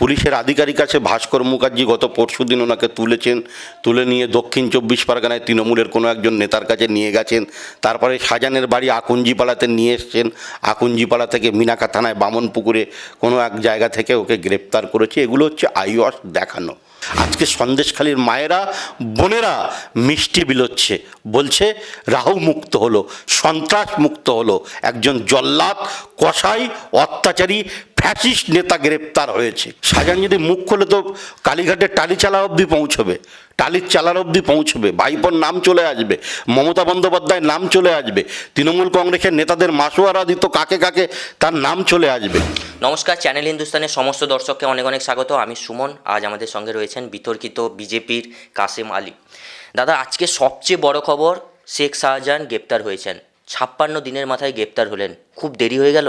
পুলিশের আধিকারিক আছে, ভাস্কর মুখার্জি গত পরশু দিন ওনাকে তুলেছেন, তুলে নিয়ে দক্ষিণ চব্বিশ পরগনায় তৃণমূলের কোনো একজন নেতার কাছে নিয়ে গেছেন, তারপরে শাহজাহানের বাড়ি আকুঞ্জিপাড়াতে নিয়ে এসছেন আকুঞ্জিপাড়া থেকে মিনাকা থানায় বামনপুকুরে কোনো এক জায়গা থেকে ওকে গ্রেপ্তার করেছে, এগুলো হচ্ছে আইওয়াস দেখানো। আজকে সন্দেশখালীর মায়েরা, বোনেরা মিষ্টি বিলোচ্ছে, বলছে রাহু মুক্ত হলো, সন্ত্রাস মুক্ত হলো, একজন জল্লাদ, কসাই, অত্যাচারী ফ্যাসিস্ট নেতা গ্রেপ্তার হয়েছে। শাহজাহান যদি মুখ খোলে তো কালীঘাটের টালি চালা অবধি পৌঁছবে টালির চালার অবধি পৌঁছবে, ভাইপোর নাম চলে আসবে, মমতা বন্দ্যোপাধ্যায়ের নাম চলে আসবে, তৃণমূল কংগ্রেসের নেতাদের মাসোয়ারা দিত কাকে কাকে তার নাম চলে আসবে। নমস্কার, চ্যানেল হিন্দুস্তানের সমস্ত দর্শককে অনেক অনেক স্বাগত। আমি সুমন, আজ আমাদের সঙ্গে রয়েছেন বিতর্কিত বিজেপির কাসেম আলী। দাদা, আজকে সবচেয়ে বড় খবর, শেখ শাহজাহান গ্রেপ্তার হয়েছেন। ছাপ্পান্ন দিনের মাথায় গ্রেপ্তার হলেন। খুব দেরি হয়ে গেল?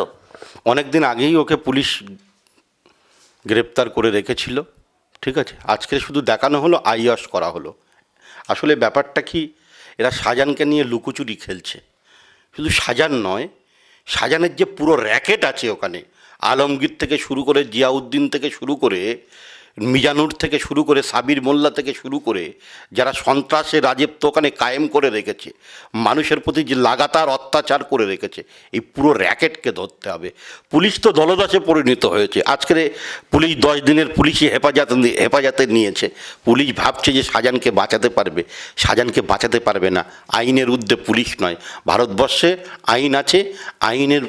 অনেক দিন আগেই ওকে পুলিশ গ্রেপ্তার করে রেখেছিল, ঠিক আছে? আজকে শুধু দেখানো হলো আইয়াস করা হলো। আসলে ব্যাপারটা কি, এরা শাহজাহানকে নিয়ে লুকোচুরি খেলছে। শুধু শাহজাহান নয়, শাহজাহানের যে পুরো র্যাকেট আছে ওখানে, আলমগীর থেকে শুরু করে জিয়াউদ্দিন থেকে শুরু করে মিজানুর থেকে শুরু করে সাবির মোল্লা থেকে শুরু করে যারা সন্ত্রাসের রাজত্ব ওখানে কায়েম করে রেখেছে, মানুষের প্রতি যে লাগাতার অত্যাচার করে রেখেছে, এই পুরো র্যাকেটকে ধরতে হবে। পুলিশ তো দলদাসে পরিণত হয়েছে। আজকের পুলিশ দশ দিনের পুলিশই হেফাজত হেফাজতে নিয়েছে। পুলিশ ভাবছে যে শাহজাহানকে বাঁচাতে পারবে। শাহজাহানকে বাঁচাতে পারবে না। আইনের ঊর্ধ্বে পুলিশ নয়। ভারতবর্ষে আইন আছে। আইনের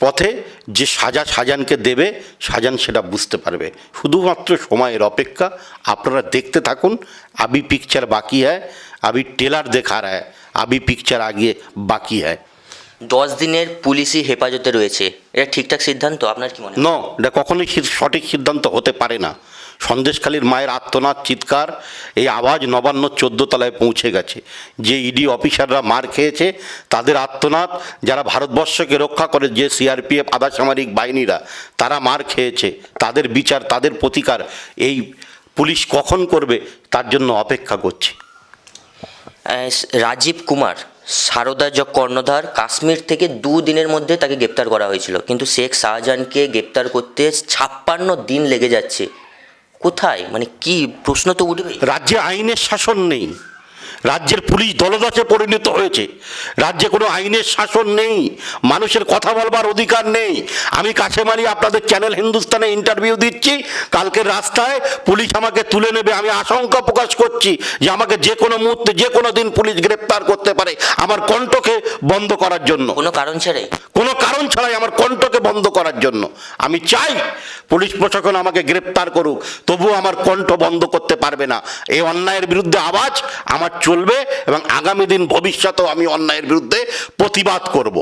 পথে যে সাজা সাজানকে দেবে, সাজান সেটা বুঝতে পারবে। শুধুমাত্র সময়ের অপেক্ষা, আপনারা দেখতে থাকুন, আবি পিকচার বাকি হ্যায়, আবি টেলার দেখা রায় আবি পিকচার আগে বাকি হ্যায়। দশ দিনের পুলিশি হেফাজতে রয়েছে। এটা ঠিকঠাক সিদ্ধান্ত? আপনার কি মনে হয়? ন এটা কখনোই সঠিক সিদ্ধান্ত হতে পারে না। সন্দেশখালীর মায়ের আত্মনাদ চিৎকার এই আওয়াজ নবান্ন চোদ্দ তলায় পৌঁছে গেছে। যে ইডি অফিসাররা মার খেয়েছে তাদের আত্মনাদ যারা ভারতবর্ষকে রক্ষা করে যে সিআরপিএফ আধা সামরিক বাহিনীরা তারা মার খেয়েছে। তাদের বিচার তাদের প্রতিকার এই পুলিশ কখন করবে তার জন্য অপেক্ষা করছে। রাজীব কুমার সারদা জ কর্ণধার কাশ্মীর থেকে দুদিনের মধ্যে তাকে গ্রেপ্তার করা হয়েছিল। কিন্তু শেখ শাহজাহানকে গ্রেপ্তার করতে ছাপ্পান্ন দিন লেগে যাচ্ছে। কোথায়? মানে কি প্রশ্ন তো উঠবে রাজ্যে আইনের শাসন নেই। রাজ্যের পুলিশ দলদাসে পরিণত হয়েছে। রাজ্যে কোনো আইনের শাসন নেই মানুষের কথা বলবার অধিকার নেই। আমি কাছে মারি আপনাদের চ্যানেল হিন্দুস্তানে ইন্টারভিউ দিচ্ছি কালকের রাস্তায় পুলিশ আমাকে তুলে নেবে আমি আশঙ্কা প্রকাশ করছি যে আমাকে যে কোনো মুহূর্তে যে কোনো দিন পুলিশ গ্রেপ্তার করতে পারে আমার কণ্ঠকে বন্ধ করার জন্য। কোনো কারণ ছাড়াই? কোনো কারণ ছাড়াই আমার কণ্ঠকে বন্ধ করার জন্য। আমি চাই পুলিশ প্রশাসন আমাকে গ্রেপ্তার করুক তবুও আমার কণ্ঠ বন্ধ করতে পারবে না। এই অন্যায়ের বিরুদ্ধে আওয়াজ আমার চলবে এবং আগামী দিন ভবিষ্যতেও আমি অন্যায়ের বিরুদ্ধে প্রতিবাদ করব।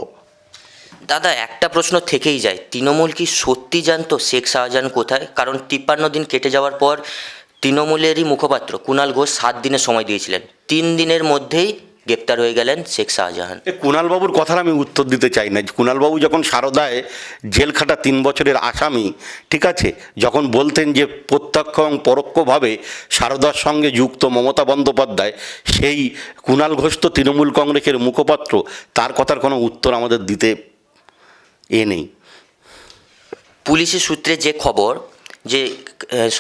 দাদা, একটা প্রশ্ন থেকেই যায়। তৃণমূল কি সত্যি জানতো শেখ শাহজাহান কোথায়? কারণ তিপ্পান্ন দিন কেটে যাওয়ার পর তৃণমূলেরই মুখপাত্র কুণাল ঘোষ সাত দিনের সময় দিয়েছিলেন। তিন দিনের মধ্যেই গ্রেপ্তার হয়ে গেলেন শেখ শাহজাহান। এ কুণালবাবুর কথার আমি উত্তর দিতে চাই না। কুণালবাবু যখন সারদায় জেল খাটা তিন বছরের আসামি ঠিক আছে? যখন বলতেন যে প্রত্যক্ষ এবং পরোক্ষভাবে সারদার সঙ্গে যুক্ত মমতা বন্দ্যোপাধ্যায় সেই কুণাল ঘোষ তো তৃণমূল কংগ্রেসের মুখপাত্র তার কথার কোনো উত্তর আমাদের দিতে এ নেই। পুলিশের সূত্রে যে খবর যে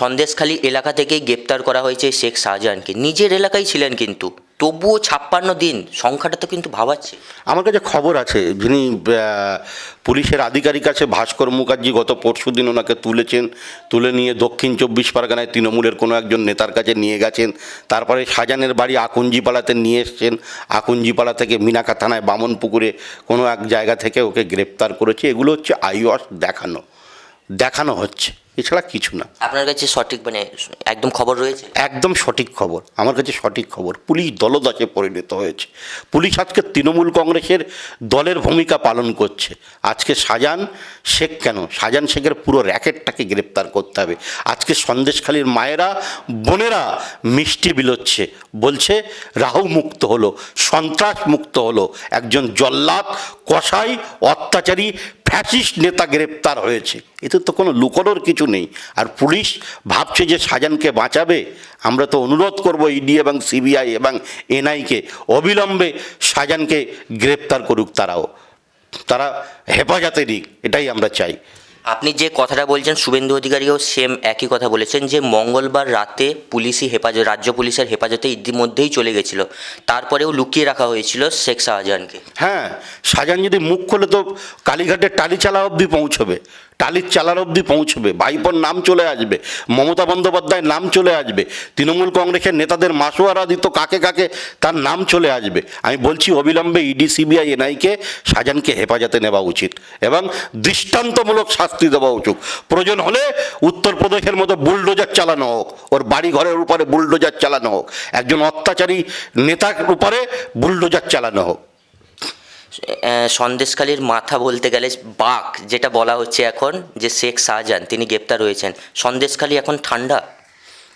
সন্দেশখালী এলাকা থেকেই গ্রেপ্তার করা হয়েছে শেখ শাহজাহানকে নিজের এলাকায় ছিলেন কিন্তু। তবুও ছাপ্পান্ন দিন সংখ্যাটা তো কিন্তু ভাবাচ্ছে। আমার কাছে খবর আছে, যিনি পুলিশের আধিকারিক আছে, ভাস্কর মুখার্জি গত পরশু দিন ওনাকে তুলেছেন, তুলে নিয়ে দক্ষিণ চব্বিশ পরগনায় তৃণমূলের কোনো একজন নেতার কাছে নিয়ে গেছেন, তারপরে শাহজাহানের বাড়ি আকুঞ্জিপাড়াতে নিয়ে এসছেন, আকুঞ্জিপাড়া থেকে মিনাকা থানায় বামনপুকুরে কোনো এক জায়গা থেকে ওকে গ্রেপ্তার করেছে, এগুলো হচ্ছে আইওয়াস দেখানো দেখানো হচ্ছে। এছাড়া কিছু না। আপনার কাছে সঠিক মানে একদম খবর রয়েছে? একদম সঠিক খবর। আমার কাছে সঠিক খবর। পুলিশ দলদাসে পরিণত হয়েছে। পুলিশ আজকে তৃণমূল কংগ্রেসের দলের ভূমিকা পালন করছে। আজকে শাহজাহান শেখ কেন? শাহজাহান শেখের পুরো র্যাকেটটাকে গ্রেপ্তার করতে হবে। আজকে সন্দেশখালীর মায়েরা বোনেরা মিষ্টি বিলোচ্ছে। বলছে রাহু মুক্ত হলো সন্ত্রাস মুক্ত হলো। একজন জল্লাদ কসাই অত্যাচারী ফ্যাসিস্ট নেতা গ্রেপ্তার হয়েছে। এতে তো কোনো লুকোনোর কিছু নেই। আর পুলিশ ভাবছে যে শাহজাহানকে বাঁচাবে। আমরা তো অনুরোধ করব ইডি এবং সিবিআই এবং এনআইকে অবিলম্বে শাহজাহানকে গ্রেপ্তার করুক তারাও। তারা হেফাজতে দিক এটাই আমরা চাই। আপনি যে কথাটা বলছেন, শুভেন্দু অধিকারীও সেম একই কথা বলেছেন যে মঙ্গলবার রাতে পুলিশি হেফাজত, রাজ্য পুলিশের হেফাজতে ইতিমধ্যেই চলে গেছিল। তারপরেও লুকিয়ে রাখা হয়েছিল শেখ শাহজাহানকে। হ্যাঁ শাহজাহান যদি মুখ খোলে তো কালীঘাটের টালি চালা অবধি পৌঁছবে, টালির চালার অবধি পৌঁছবে, ভাইপোর নাম চলে আসবে, মমতা বন্দ্যোপাধ্যায়ের নাম চলে আসবে, তৃণমূল কংগ্রেসের নেতাদের মাসোয়ারা দিত কাকে কাকে তার নাম চলে আসবে। আমি বলছি অবিলম্বে ইডি, সিবিআই, এনআইকে শাহজাহানকে হেফাজতে নেওয়া উচিত এবং দৃষ্টান্তমূলক দেওয়া উচিত। প্রয়োজন হলে উত্তরপ্রদেশের মতো বুলডোজার চালানো হোক ওর বাড়ি ঘরের উপরে বুলডোজার চালানো হোক একজন অত্যাচারী নেতার উপরে বুলডোজার চালানো হোক। আহ, সন্দেশখালীর মাথা বলতে গেলে বাঘ যেটা বলা হচ্ছে এখন যে শেখ শাহজাহান তিনি গ্রেপ্তার হয়েছেন। সন্দেশখালী এখন ঠান্ডা?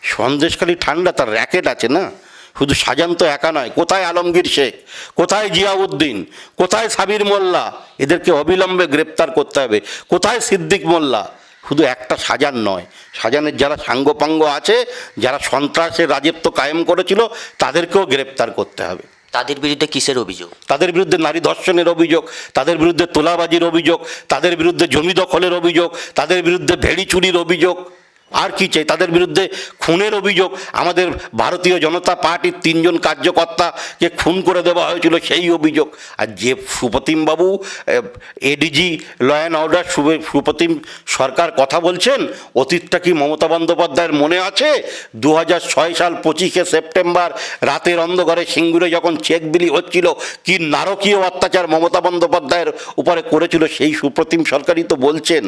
সন্দেশখালি ঠান্ডা তার র্যাকেট আছে না? শুধু সাজান তো একা নয় কোথায় আলমগীর শেখ কোথায় জিয়াউদ্দিন কোথায় সাবির মোল্লা এদেরকে অবিলম্বে গ্রেপ্তার করতে হবে। কোথায় সিদ্দিক মোল্লা? শুধু একটা সাজান নয় সাজানের যারা সাঙ্গপাঙ্গ আছে যারা সন্ত্রাসের রাজত্ব কায়েম করেছিল তাদেরকেও গ্রেপ্তার করতে হবে। তাদের বিরুদ্ধে কিসের অভিযোগ? তাদের বিরুদ্ধে নারী ধর্ষণের অভিযোগ তাদের বিরুদ্ধে তোলাবাজির অভিযোগ তাদের বিরুদ্ধে জমি দখলের অভিযোগ তাদের বিরুদ্ধে ভেড়ি চুরির অভিযোগ। আর কি চাই? তাদের বিরুদ্ধে খুনের অভিযোগ। আমাদের ভারতীয় জনতা পার্টির তিনজন কার্যকর্তাকে খুন করে দেওয়া হয়েছিল সেই অভিযোগ। আর যে সুপ্রতিমবাবু ADG law and order Supratim Sarkar কথা বলছেন, অতীতটা কি মমতা বন্দ্যোপাধ্যায়ের মনে আছে? দু সাল পঁচিশে সেপ্টেম্বর, রাতের অন্ধকারে সিঙ্গুরে যখন চেক বিলি হচ্ছিল, কি নারকীয় অত্যাচার মমতা বন্দ্যোপাধ্যায়ের উপরে করেছিল সেই সুপ্রতিম সরকারই তো বলছেন।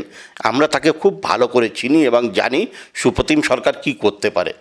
আমরা তাকে খুব ভালো করে চিনি এবং জানি। সুপ্রতিম সরকার কি করতে পারে?